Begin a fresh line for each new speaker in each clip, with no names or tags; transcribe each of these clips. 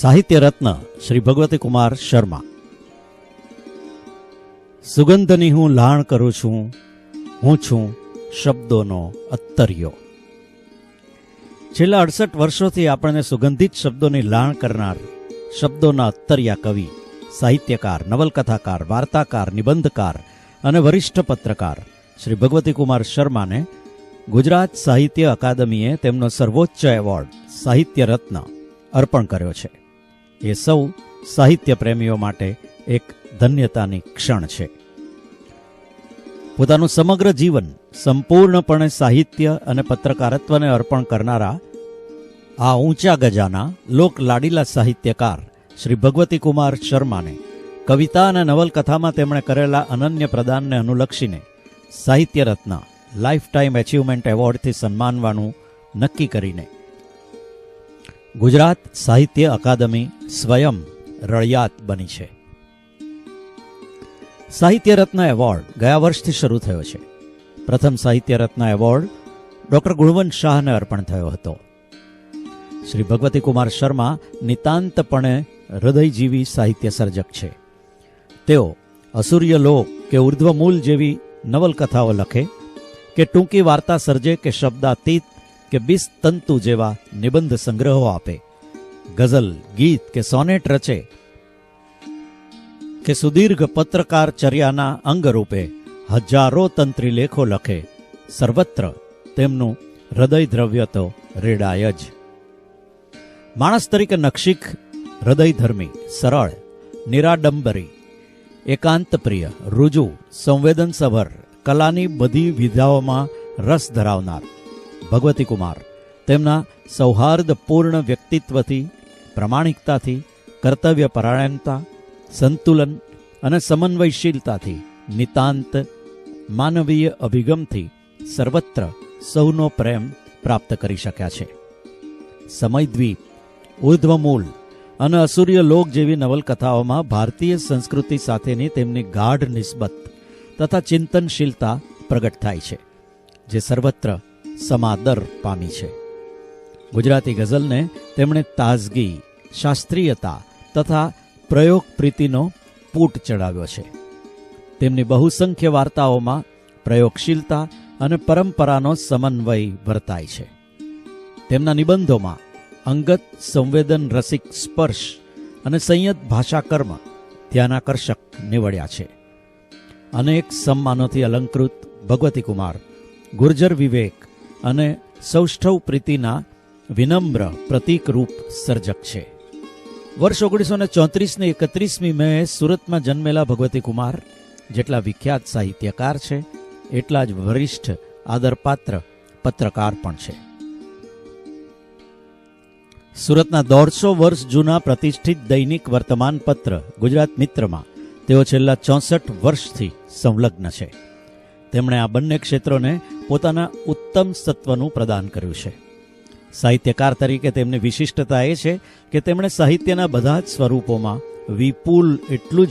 સાહિત્ય રત્ન શ્રી ભગવતી કુમાર શર્મા. સુગંધની હું લાણ કરું છું, હું છું શબ્દોનો અત્તર્યો છેલ્લા અડસઠ વર્ષોથી આપણને સુગંધિત શબ્દોની લાણ કરનાર શબ્દોના અત્તર્યા કવિ, સાહિત્યકાર, નવલકથાકાર, વાર્તાકાર, નિબંધકાર અને વરિષ્ઠ પત્રકાર શ્રી ભગવતી કુમાર શર્માને ગુજરાત સાહિત્ય અકાદમીએ તેમનો સર્વોચ્ચ એવોર્ડ સાહિત્ય રત્ન અર્પણ કર્યો છે. એ સૌ સાહિત્ય પ્રેમીઓ માટે એક ધન્યતાની ક્ષણ છે. પોતાનું સમગ્ર જીવન સંપૂર્ણપણે સાહિત્ય અને પત્રકારત્વને અર્પણ કરનારા આ ઊંચા ગજાના લોક લાડીલા સાહિત્યકાર શ્રી ભગવતી કુમાર શર્માને કવિતા અને નવલકથામાં તેમણે કરેલા અનન્ય પ્રદાનને અનુલક્ષીને સાહિત્ય રત્ન લાઈફ ટાઈમ એચિવમેન્ટ એવોર્ડથી સન્માનવાનું નક્કી કરીને ગુજરાત સાહિત્ય અકાદમી સ્વયં રળિયાત બની છે. સાહિત્ય રત્ન એવોર્ડ ગયા વર્ષથી શરૂ થયો છે. પ્રથમ સાહિત્ય રત્ન એવોર્ડ ડોક્ટર ગુણવંત શાહને અર્પણ થયો હતો. શ્રી ભગવતી કુમાર શર્મા નિતાંતપણે હૃદયજીવી સાહિત્ય સર્જક છે. તેઓ અસૂર્ય લોક કે ઉર્ધ્વમૂલ જેવી નવલકથાઓ લખે કે ટૂંકી વાર્તા સર્જે કે શબ્દાતીત કે તંતુ જેવા નિબંધ સંગ્રહો આપે. ગઝલ, ગીત કે સોનેટ રચે. કે સુદીર્ઘ પત્રકાર ચર્યાના અંગરૂપે હજારો તંત્રી લેખો લખે. સર્વત્ર તેમનું હૃદય દ્રવ્ય તો રેડાય જ. માણસ તરીકે નક્ષિક હૃદયધર્મી સરળ, નિરાડંબરી એકાંતપ્રિય રુજુ, સંવેદનસભર, કલાની બધી વિધાઓમાં રસ ધરાવનાર. ભગવતી કુમાર. તેમના સૌહાર્દપૂર્ણ વ્યક્તિત્વથી, પ્રમાણિકતાથી, કર્તવ્ય પરાયણતા, સંતુલન અને સમન્વયશીલતાથી નિતાંત માનવીય અભિગમથી સર્વત્ર સૌનો પ્રેમ પ્રાપ્ત કરી શક્યા છે. સમયદ્વીપ ઉર્ધ્વમૂલ અને અસૂર્ય લોક જેવી નવલકથાઓમાં ભારતીય સંસ્કૃતિ સાથેની તેમની ગાઢ નિસ્બત તથા ચિંતનશીલતા પ્રગટ થાય છે, જે સર્વત્ર સમાદર પામી છે. ગુજરાતી ગઝલને તેમણે તાજગી, શાસ્ત્રીયતા તથા પ્રયોગ પ્રીતિનો પૂટ ચડાવ્યો છે. તેમની બહુસંખ્ય વાર્તાઓમાં પ્રયોગશીલતા અને પરંપરાનો સમન્વય વર્તાય છે. તેમના નિબંધોમાં અંગત સંવેદન રસિક સ્પર્શ અને સંયત ભાષાકર્મ ધ્યાનાકર્ષક નીવડ્યા છે. અનેક સન્માનોથી અલંકૃત ભગવતી કુમાર, ગુર્જર વિવેક અને સૌષ્ઠવ પ્રીતિના વિનમ્ર પ્રતીકરૂપ સર્જક છે. વર્ષ ઓગણીસો ને ચોત્રીસની એકત્રીસમી મે સુરતમાં જન્મેલા ભગવતી કુમાર, જેટલા વિખ્યાત સાહિત્યકાર છે, એટલા જ વરિષ્ઠ આદરપાત્ર પત્રકાર પણ છે. સુરતના દોઢસો વર્ષ જૂના પ્રતિષ્ઠિત દૈનિક વર્તમાન પત્ર ગુજરાત મિત્રમાં તેઓ છેલ્લા ચોસઠ વર્ષથી સંલગ્ન છે. તેમણે આ બંને ક્ષેત્રોને પોતાના ઉત્તમ સત્વનું પ્રદાન કર્યું છે. સાહિત્યકાર તરીકે તેમની વિશિષ્ટતા એ છે કે તેમણે સાહિત્યના બધા જ સ્વરૂપોમાં વિપુલ એટલું જ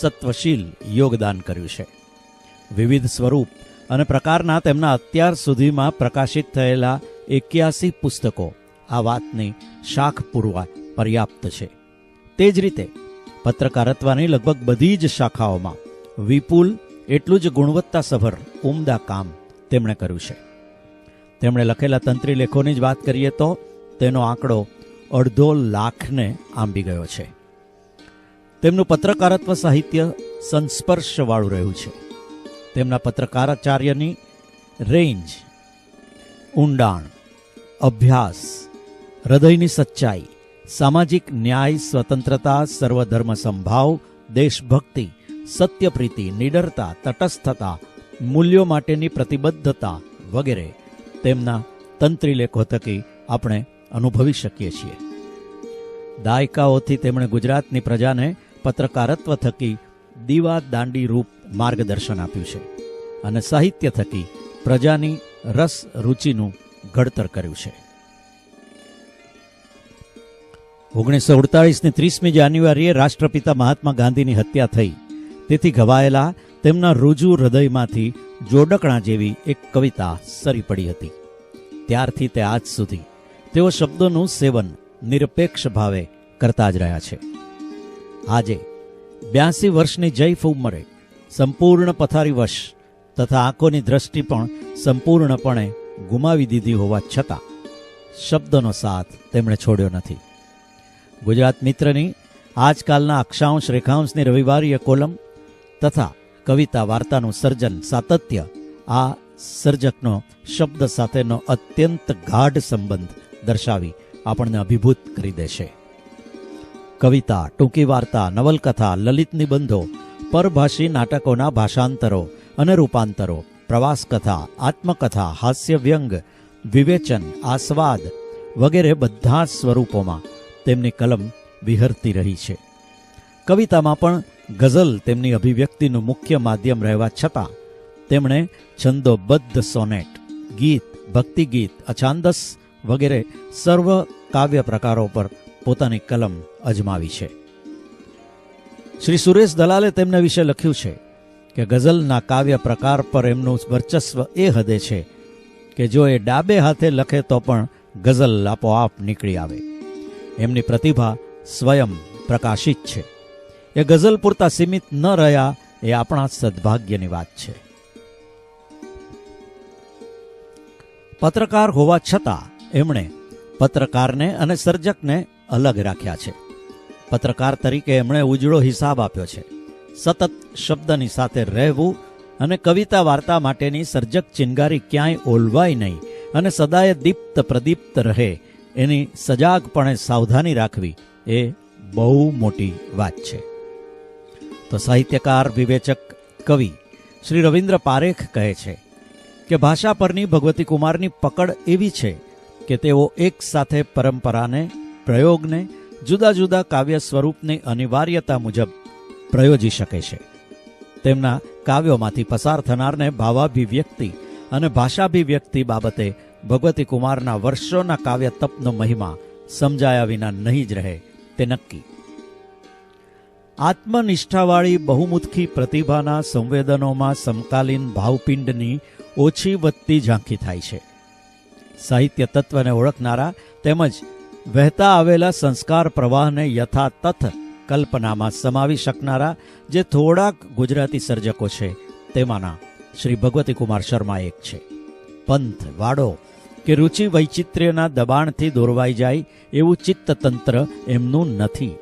સત્વશીલ યોગદાન કર્યું છે. વિવિધ સ્વરૂપ અને પ્રકારના તેમના અત્યાર સુધીમાં પ્રકાશિત થયેલા એક્યાસી પુસ્તકો આ વાતની શાખ પૂરવા પર્યાપ્ત છે. તે જ રીતે પત્રકારત્વની લગભગ બધી જ શાખાઓમાં વિપુલ એટલું જ ગુણવત્તાસભર ઉમદા કામ તેમણે કર્યું છે. તેમણે લખેલા તંત્રી લેખોની જ વાત કરીએ તો તેનો આંકડો અડધો લાખને આંબી ગયો છે. તેમનું પત્રકારત્વ સાહિત્ય સંસ્પર્શવાળું રહ્યું છે. તેમના પત્રકારાચાર્યની રેન્જ, ઊંડાણ, અભ્યાસ, હૃદયની સચ્ચાઈ, સામાજિક ન્યાય, સ્વતંત્રતા, સર્વધર્મ સંભાવ, દેશભક્તિ, સત્યપ્રીતિ, નિડરતા, તટસ્થતા મૂલ્યો માટેની પ્રતિબદ્ધતા વગેરે તેમના તંત્રીલેખો થકી આપણે અનુભવી શકીએ છીએ. દાયકાઓથી તેમણે ગુજરાતની પ્રજાને પત્રકારત્વ થકી દીવા દાંડી રૂપ માર્ગદર્શન આપ્યું છે અને સાહિત્ય થકી પ્રજાની રસ રુચિનું ઘડતર કર્યું છે. ઓગણીસો અડતાળીસની ત્રીસમી જાન્યુઆરીએ રાષ્ટ્રપિતા મહાત્મા ગાંધીની હત્યા થઈ. તેથી ઘવાયેલા તેમના રુજુ હૃદયમાંથી જોડકણા જેવી એક કવિતા સરી પડી હતી. ત્યારથી તે આજ સુધી તેઓ શબ્દોનું સેવન નિરપેક્ષ ભાવે કરતા જ રહ્યા છે. આજે બ્યાસી વર્ષની જૈફ ઉંમરે સંપૂર્ણ પથારીવશ તથા આંખોની દ્રષ્ટિ પણ સંપૂર્ણપણે ગુમાવી દીધી હોવા છતાં શબ્દનો સાથ તેમણે છોડ્યો નથી. ગુજરાત મિત્રની આજકાલના અક્ષાંશ રેખાંશની રવિવારીય કોલમ તથા કવિતા વાર્તાનું સર્જન સાતત્ય. આ સર્જકનો શબ્દ સાથેનો અત્યંત ગાઢ સંબંધ દર્શાવી આપણને અભિભૂત કરી દેશે. કવિતા, ટૂંકી વાર્તા, નવલકથા, લલિત નિબંધો, પરભાષી નાટકોના ભાષાંતરો અને રૂપાંતરો, પ્રવાસ કથા, આત્મકથા, હાસ્ય વ્યંગ, વિવેચન, આસ્વાદ વગેરે બધા સ્વરૂપોમાં તેમની કલમ વિહરતી રહી છે. કવિતામાં પણ ગઝલ તેમની અભિવ્યક્તિનું મુખ્ય માધ્યમ રહેવા છતાં તેમણે છંદોબદ્ધ સોનેટ, ગીત, ભક્તિગીત, અછાંદસ વગેરે સર્વ કાવ્ય પ્રકારો પર પોતાની કલમ અજમાવી છે. શ્રી સુરેશ દલાલે તેમના વિશે લખ્યું છે કે ગઝલના કાવ્ય પ્રકાર પર એમનું વર્ચસ્વ એ હદે છે કે જો એ ડાબે હાથે લખે તો પણ ગઝલ આપોઆપ નીકળી આવે. એમની પ્રતિભા સ્વયં પ્રકાશિત છે. એ ગઝલ પૂરતા સીમિત ન રહ્યા એ આપણા સદભાગ્યની વાત છે. પત્રકાર હોવા છતાં એમણે પત્રકારને અને સર્જકને અલગ રાખ્યા છે. પત્રકાર તરીકે એમણે ઉજળો હિસાબ આપ્યો છે. સતત શબ્દની સાથે રહેવું અને કવિતા વાર્તા માટેની સર્જક ચિનગારી ક્યાંય ઓલવાય નહીં અને સદાય દીપ્ત પ્રદીપ્ત રહે એની સજાગપણે સાવધાની રાખવી એ બહુ મોટી વાત છે. તો સાહિત્યકાર, વિવેચક, કવિ શ્રી રવિન્દ્ર પારેખ કહે છે કે ભાષા પરની ભગવતી કુમારની પકડ એવી છે કે તેઓ એક સાથે પરંપરાને, પ્રયોગને, જુદા જુદા કાવ્ય સ્વરૂપની અનિવાર્યતા મુજબ પ્રયોજી શકે છે. તેમના કાવ્યોમાંથી પસાર થનારને ભાવાભિવ્યક્તિ અને ભાષાભિવ્યક્તિ બાબતે ભગવતી કુમારના વર્ષોના કાવ્ય તપનો મહિમા સમજાયા વિના નહીં જ રહે તે નક્કી. આત્મનિષ્ઠાવાળી બહુમુખી પ્રતિભાના સંવેદનોમાં સમકાલીન ભાવપિંડની ઓછી વધતી ઝાંખી થાય છે. સાહિત્ય તત્વને ઓળખનારા તેમજ વહેતા આવેલા સંસ્કાર પ્રવાહને યથાતથ કલ્પનામાં સમાવી શકનારા જે થોડાક ગુજરાતી સર્જકો છે, તેમાંના શ્રી ભગવતી કુમાર શર્મા એક છે. પંથ, વાડો કે રુચિ વૈચિત્ર્યના દબાણથી દોરવાઈ જાય એવું ચિત્તતંત્ર એમનું નથી.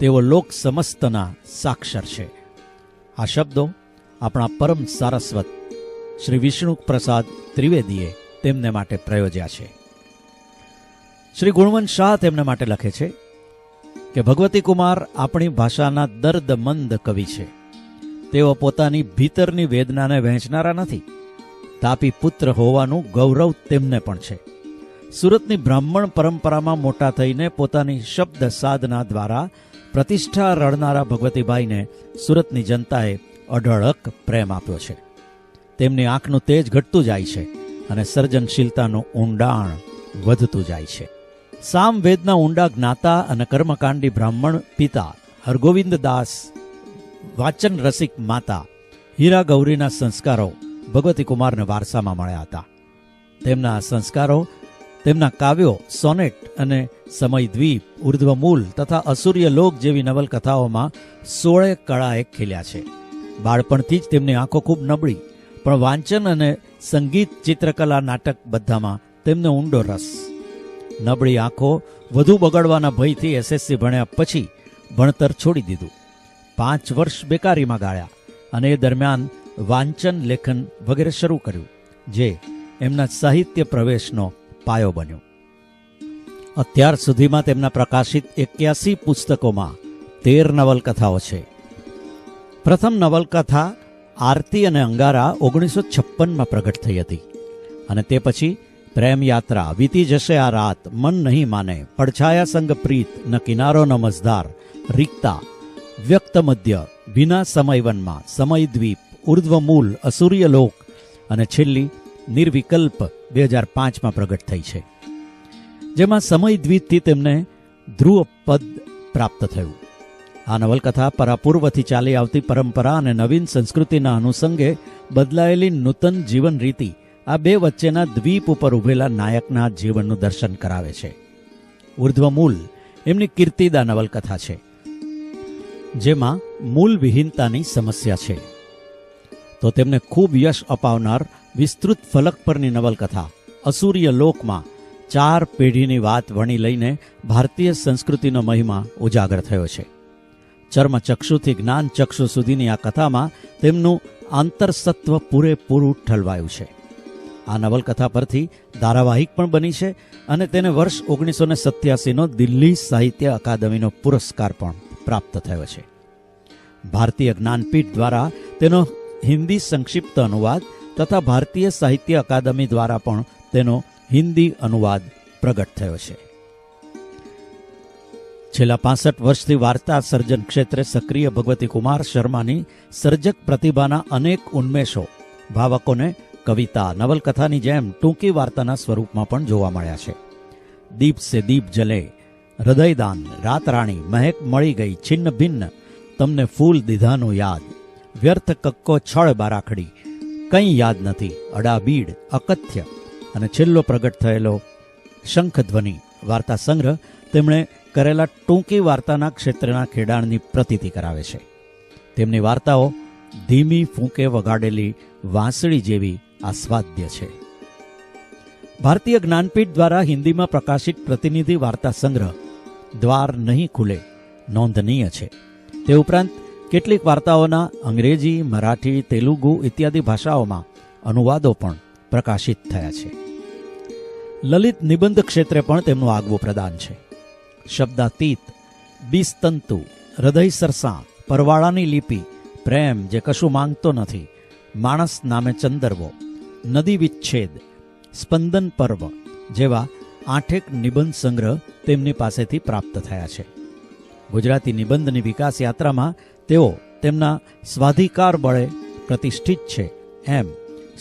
તેઓ લોક સમસ્તના સાક્ષર છે. આ શબ્દો આપણા પરમ સારસ્વત શ્રી વિષ્ણુ પ્રસાદ ત્રિવેદીએ તેમને માટે પ્રયોજ્યા છે. શ્રી ગુણવંત શાહ તેમને માટે લખે છે કે, ભગવતી કુમાર આપણી ભાષાના દર્દમંદ કવિ છે. તેઓ પોતાની ભીતરની વેદનાને વહેંચનારા નથી. તાપી પુત્ર હોવાનું ગૌરવ તેમને પણ છે. સુરતની બ્રાહ્મણ પરંપરામાં મોટા થઈને પોતાની શબ્દ સાધના દ્વારા પ્રતિષ્ઠા રડનારા ભગવતીભાઈને સુરતની જનતાએ અઢળક પ્રેમ આપ્યો છે. તેમની આંખનું તેજ ઘટતું જાય છે અને સર્જનશીલતાનું ઊંડાણ વધતું જાય છે. સામવેદના ઊંડા જ્ઞાતા અને કર્મકાંડી બ્રાહ્મણ પિતા હરગોવિંદ દાસ વાચન રસિક માતા, હીરા ગૌરીના સંસ્કારો ભગવતી કુમારને વારસામાં મળ્યા હતા. તેમના સંસ્કારો તેમના કાવ્યો સોનેટ અને સમય દ્વીપ ઉર્ધ્વમૂલ તથા અસુર્ય લોક જેવી નવલકથાઓમાં સોળે કળાએ ખીલ્યા છે. બાળપણથી જ તેમની આંખો ખૂબ નબળી, પણ વાંચન અને સંગીત ચિત્રકલા નાટક બધામાં તેમને ઊંડો રસ. નબળી આંખો વધુ બગડવાના ભયથી એસએસસી ભણ્યા પછી ભણતર છોડી દીધું. પાંચ વર્ષ બેકારીમાં ગાળ્યા અને એ દરમિયાન વાંચન, લેખન વગેરે શરૂ કર્યું, જે એમના સાહિત્ય પ્રવેશનો પાયો બન્યો. અત્યાર સુધીમાં તેમના પ્રકાશિત એક્યાસી પુસ્તકોમાં તેર નવલકથાઓ છે. પ્રથમ નવલકથા આરતી અને અંગારા ઓગણીસો છપ્પનમાં પ્રગટ થઈ હતી અને તે પછી પ્રેમ યાત્રા વીતી જશે આ રાત, મન નહીં માને, પડછાયા સંગ પ્રીત, ન કિનારો ન મજદાર રિક્તા, વ્યક્ત મધ્ય, વિના સમયવનમાં સમય દ્વીપ, ઉર્ધ્વમૂલ, અસુર્ય લોક અને છેલ્લી નિર્વિકલ્પ બે હજાર પાંચમાં પ્રગટ થઈ છે. જેમાં સમય દ્વિતથી તેમને ધ્રુવ પદ પ્રાપ્ત થયું. આ નવલકથા પરાપૂર્વથી ચાલી આવતી પરંપરા અને નવીન સંસ્કૃતિના અનુસંગે બદલાયેલી નૂતન જીવન રીતિ આ બે વચ્ચેના દ્વીપ ઉપર ઉભેલા નાયકના જીવનનું દર્શન કરાવે છે. ઉર્ધ્વ મૂલ એમની કીર્તિદા નવલકથા છે, જેમાં મૂલ વિહીનતાની સમસ્યા છે. તો તેમને ખૂબ યશ અપાવનાર વિસ્તૃત ફલક પરની નવલકથા. અસૂર્ય લોકમાં ચાર પેઢીની વાત વણી લઈને ભારતીય સંસ્કૃતિનો મહિમા ઉજાગર થયો છે. ચર્મચક્ષુથી જ્ઞાન ચક્ષુ સુધીની આ કથામાં તેમનું આંતરસત્વ પૂરેપૂરું ઠલવાયું છે. આ નવલકથા પરથી ધારાવાહિક પણ બની છે અને તેને વર્ષ ઓગણીસો ને સત્યાસીનો દિલ્હી સાહિત્ય અકાદમીનો પુરસ્કાર પણ પ્રાપ્ત થયો છે. ભારતીય જ્ઞાનપીઠ દ્વારા તેનો હિન્દી સંક્ષિપ્ત અનુવાદ તથા ભારતીય સાહિત્ય અકાદમી દ્વારા પણ તેનો હિન્દી અનુવાદ પ્રગટ થયો છે. છેલ્લા પાસઠ વર્ષથી વાર્તા સર્જન ક્ષેત્રે સક્રિય ભગવતી કુમાર શર્માની સર્જક પ્રતિભાના અનેક ઉન્મેષો ભાવકોને કવિતા, નવલકથાની જેમ ટૂંકી વાર્તાના સ્વરૂપમાં પણ જોવા મળ્યા છે. દીપ સે દીપ જલે, હૃદયદાન રાતરાણી મહેક મળી ગઈ, છિન્ન ભિન્ન, તમને ફૂલ દીધાનું યાદ, વ્યર્થ કક્કો છળ બારાખડી કંઈ યાદ નથી. અડાબીડ, અકથ્ય અને છેલ્લો પ્રગટ થયેલો શંખધ્વનિ વાર્તા સંગ્રહ તેમણે કરેલા ટૂંકી વાર્તાના ક્ષેત્રના ખેડાણની પ્રતીતિ કરાવે છે. તેમની વાર્તાઓ ધીમી ફૂંકે વગાડેલી વાંસળી જેવી આસ્વાદ્ય છે. ભારતીય જ્ઞાનપીઠ દ્વારા હિન્દીમાં પ્રકાશિત પ્રતિનિધિ વાર્તા સંગ્રહ દ્વાર નહીં ખુલે નોંધનીય છે. તે ઉપરાંત કેટલીક વાર્તાઓના અંગ્રેજી, મરાઠી, તેલુગુ ઇત્યાદિ ભાષાઓમાં અનુવાદો પણ પ્રકાશિત થયા છે. લલિત નિબંધ ક્ષેત્રે પણ તેમનું આગવું પ્રદાન છે. શબ્દાતીત બીસ્તંતુ હૃદય સરસા, પરવાળાની લિપિ, પ્રેમ જે કશું માંગતો નથી, માણસ નામે ચંદરવો, નદી વિચ્છેદ, સ્પંદન પર્વ જેવા આઠેક નિબંધ સંગ્રહ તેમની પાસેથી પ્રાપ્ત થયા છે. ગુજરાતી નિબંધની વિકાસ યાત્રામાં તેઓ તેમના સ્વાધિકાર બળે પ્રતિષ્ઠિત છે એમ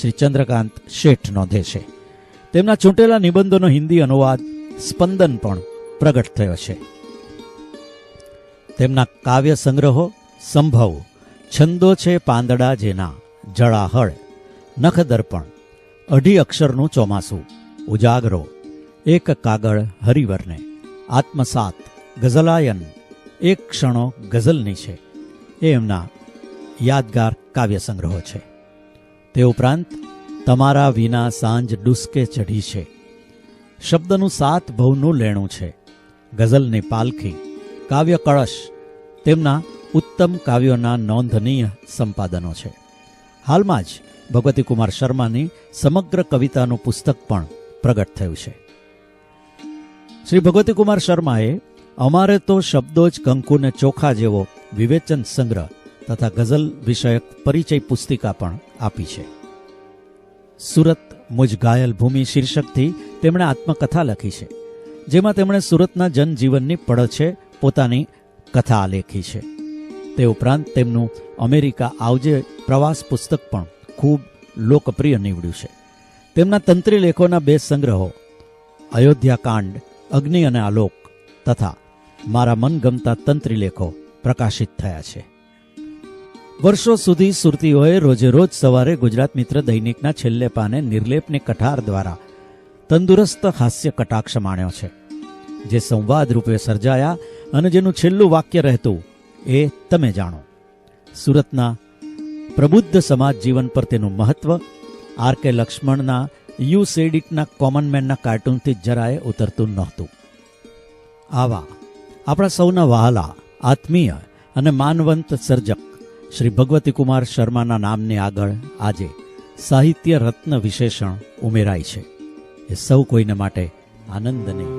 શ્રી ચંદ્રકાંત શેઠ નોંધે છે. તેમના ચૂંટેલા નિબંધોનો હિન્દી અનુવાદ સ્પંદન પણ પ્રગટ થયો છે. તેમના કાવ્ય સંગ્રહો સંભવ છંદો છે પાંદડા જેના જળાહળ, નખદર્પણ, અઢી અક્ષરનું ચોમાસું, ઉજાગરો, એક કાગળ હરિવરને, આત્મસાત ગઝલાયન, એક ક્ષણો ગઝલની છે. એ એમના યાદગાર કાવ્ય સંગ્રહો છે. તે ઉપરાંત, તમારા વિના સાંજ ડુસકે ચઢી છે. શબ્દનું સાત ભવનું લેણું છે. ગઝલની પાલખી, કાવ્ય કળશ, તેમના ઉત્તમ કાવ્યોના નોંધનીય સંપાદનો છે. હાલમાં જ ભગવતી કુમાર શર્માની સમગ્ર કવિતાનું પુસ્તક પણ પ્રગટ થયું છે. શ્રી ભગવતી કુમાર શર્માએ અમારે તો શબ્દો જ કંકુને ચોખા જેવો વિવેચન સંગ્રહ તથા ગઝલ વિષયક પરિચય પુસ્તિકા પણ આપી છે. સુરત મુજ ઘાયલ ભૂમિ શીર્ષકથી તેમણે આત્મકથા લખી છે, જેમાં તેમણે સુરતના જનજીવનની પડછે પોતાની કથા આલેખી છે. તે ઉપરાંત તેમનું અમેરિકા આવજે પ્રવાસ પુસ્તક પણ ખૂબ લોકપ્રિય નીવડ્યું છે. તેમના તંત્રી લેખોના બે સંગ્રહો, અયોધ્યાકાંડ, અગ્નિ અને આલોક તથા મારા મનગમતા તંત્રી લેખો પ્રકાશિત થયા છે. વર્ષો સુધી સુરતીઓએ રોજે રોજ સવારે ગુજરાત મિત્ર દૈનિકના છેલ્લે પાને નિર્લેપની કઠાર દ્વારા તંદુરસ્ત હાસ્ય કટાક્ષ માણ્યો છે. જે સંવાદ રૂપે સર્જાયા અને જેનું છેલ્લું વાક્ય રહેતું એ તમે જાણો. સુરતના પ્રબુદ્ધ સમાજ જીવન પર તેનું મહત્વ, આર કે લક્ષ્મણના યુ સેડિકના કોમન મેનના કાર્ટૂનથી જરાય ઉતરતું નહોતું. આવા આપણા સૌના વહાલા, આત્મીય અને માનવંત સર્જક શ્રી ભગવતી કુમાર શર્માના નામની આગળ આજે સાહિત્ય રત્ન વિશેષણ ઉમેરાય છે. એ સૌ કોઈને માટે આનંદની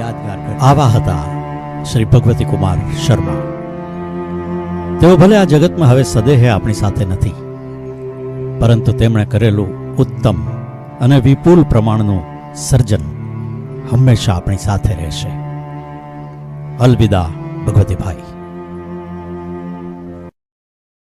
યાદગાર આવા હતા શ્રી ભગવતી કુમાર શર્મા. તેઓ ભલે આ જગતમાં હવે સદેહે આપણી સાથે નથી, પરંતુ તેમણે કરેલું ઉત્તમ અને વિપુલ પ્રમાણનું સર્જન હંમેશા આપણી સાથે રહેશે. અલવિદા ભગવતીભાઈ.